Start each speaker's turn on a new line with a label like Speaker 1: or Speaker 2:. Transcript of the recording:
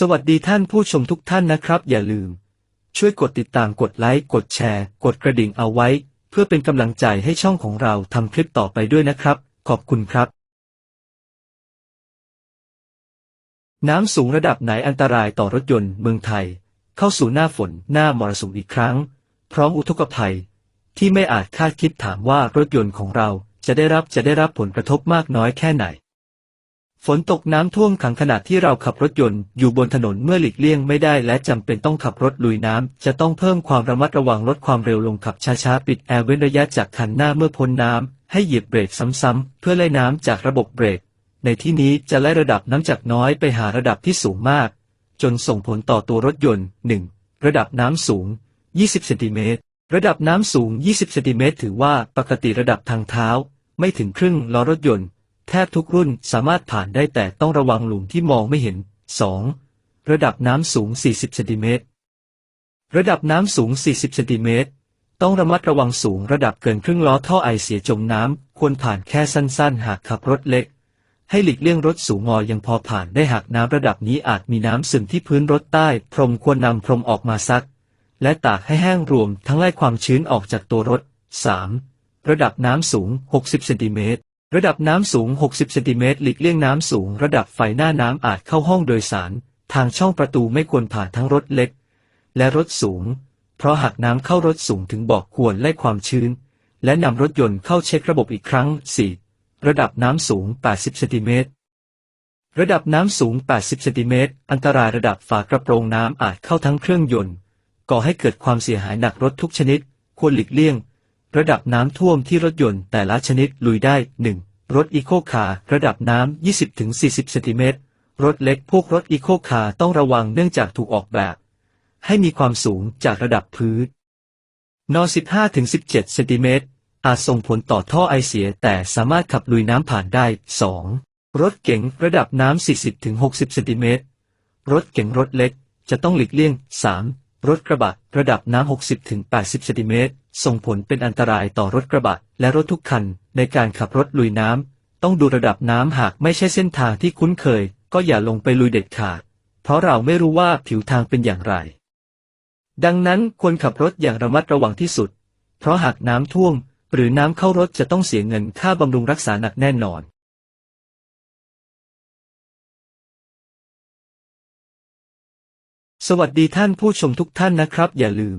Speaker 1: สวัสดีท่านผู้ชมทุกท่านนะครับ อย่าลืม ช่วยกดติดตามกดไลค์กดแชร์ กดกระดิ่งเอาไว้ เพื่อเป็นกำลังใจให้ช่องของเราทำคลิปต่อไปด้วยนะครับ ขอบคุณครับ น้ำสูงระดับไหนอันตรายต่อรถยนต์เมืองไทย เข้าสู่หน้าฝนหน้ามรสุมอีกครั้ง พร้อมอุทกภัย ที่ไม่อาจคาดคิดถามว่ารถยนต์ของเราจะได้รับจะได้รับผลกระทบมากน้อยแค่ไหน ฝนตกน้ำท่วมขังขณะที่เราขับรถยนต์อยู่บนถนนเมื่อหลีกเลี่ยงไม่ได้และจำเป็นต้องขับรถลุยน้ำ จะต้องเพิ่มความระมัดระวังลดความเร็วลงขับช้าๆ ปิดแอร์เว้นระยะจากคันหน้าเมื่อพ้นน้ำ ให้เหยียบเบรกซ้ำๆ เพื่อไล่น้ำจากระบบเบรก ในที่นี้จะไล่ระดับน้ำจากน้อยไปหาระดับที่สูงมาก จนส่งผลต่อตัวรถยนต์ 1. ระดับน้ำสูง 20 เซนติเมตร ระดับน้ำสูง 20 เซนติเมตรถือว่าปกติระดับทางเท้า ไม่ถึงครึ่งล้อรถยนต์ แทบทุกรุ่นสามารถผ่านได้แต่ต้องระวังหลุมที่มองไม่เห็น 2. ระดับน้ำสูง 40เซนติเมตรระดับน้ำสูง 40เซนติเมตรต้องระมัดระวังสูงระดับเกินครึ่งล้อท่อไอเสียจมน้ำ ควรผ่านแค่สั้นๆ หากขับรถเล็ก ให้หลีกเลี่ยงรถสูงงอยังพอผ่านได้หากน้ำระดับนี้อาจมีน้ำซึมที่พื้นรถใต้ พรมควรนำพรมออกมาซัก และตากให้แห้งรวมทั้งไล่ความชื้นออกจากตัวรถ 3. ระดับน้ำสูง 60เซนติเมตร ระดับน้ำสูง 60 เซนติเมตร หลีกเลี่ยงน้ำสูง ระดับไฟหน้าน้ำอาจเข้าห้องโดยสาร ทางช่องประตูไม่ควรผ่านทั้งรถเล็ก และรถสูง เพราะหากน้ำเข้ารถสูงถึงบอกควรไล่ความชื้น และนำรถยนต์เข้าเช็คระบบอีกครั้ง 4. ระดับน้ำสูง 80 เซนติเมตร ระดับน้ำสูง 80 เซนติเมตร อันตรายระดับฝากระโปรงน้ำอาจเข้าทั้งเครื่องยนต์ ก่อให้เกิดความเสียหายหนักรถทุกชนิด ควรหลีกเลี่ยง ระดับน้ำท่วมที่รถยนต์แต่ละชนิดลุยได้ 1. รถอีโคคาร์ระดับน้ำ 20-40 เซนติเมตร รถเล็กพวกรถอีโคคาร์ต้องระวังเนื่องจากถูกออกแบบ ให้มีความสูงจากระดับพื้น น 15-17 เซนติเมตร อาจส่งผลต่อท่อไอเสียแต่สามารถขับลุยน้ำผ่านได้ 2. รถเก๋งระดับน้ำ 40-60 เซนติเมตร รถเก๋งรถเล็กจะต้องหลีกเลี่ยง 3. รถกระบะระดับน้ำ 60-80 เซนติเมตร ส่งผลเป็นอันตรายต่อรถกระบะและรถทุกคัน ในการขับรถลุยน้ำ ต้องดูระดับน้ำหากไม่ใช่เส้นทางที่คุ้นเคย ก็อย่าลงไปลุยเด็ดขาด เพราะเราไม่รู้ว่าผิวทางเป็นอย่างไร ดังนั้นควรขับรถอย่างระมัดระวังที่สุด เพราะหากน้ำท่วม หรือน้ำเข้ารถจะต้องเสียเงินค่าบำรุงรักษาหนักแน่นอนสวัสดีท่านผู้ชมทุกท่านนะครับ อย่าลืม